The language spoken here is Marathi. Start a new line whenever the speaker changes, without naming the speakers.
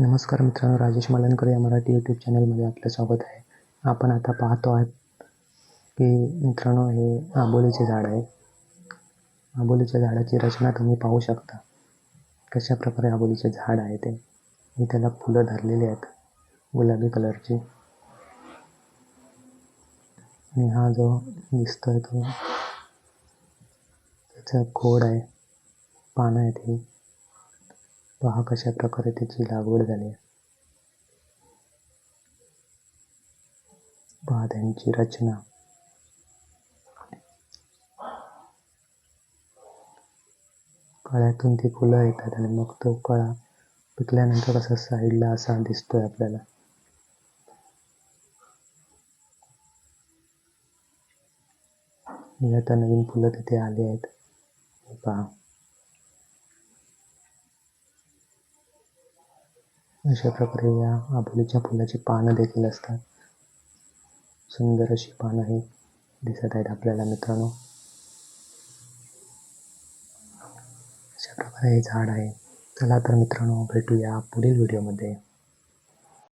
नमस्कार मित्रांनो राजेश मालनकर या मराठी यूट्यूब चॅनलमध्ये आपलं स्वागत आहे. आपण आता पाहतो आहात की मित्रांनो हे आंबोलीचे झाड आहे. आंबोलीच्या झाडाची रचना तुम्ही पाहू शकता. कशा प्रकारे आंबोलीचे झाड आहे ते? मी त्याला फुलं धरलेली आहेत गुलाबी कलरची. आणि हा जो दिसतोय तो त्याचा खोड आहे पानं आहेत ही. पहा कशा प्रकारे त्याची लागवड झाली आहे. पहा त्यांची रचना. कळ्यातून ती फुलं येतात आणि मग तो कळा पिकल्यानंतर कसा साईडला असा दिसतोय आपल्याला. आता नवीन फुलं तिथे आली आहेत. पहा. अशा प्रकारे या आबोलीच्या फुलाची पानं देखील असतात. सुंदर अशी पानं ही दिसत आहेत आपल्याला मित्रांनो. अशा प्रकारे हे झाड आहे. चला तर मित्रांनो भेटूया पुढील व्हिडिओमध्ये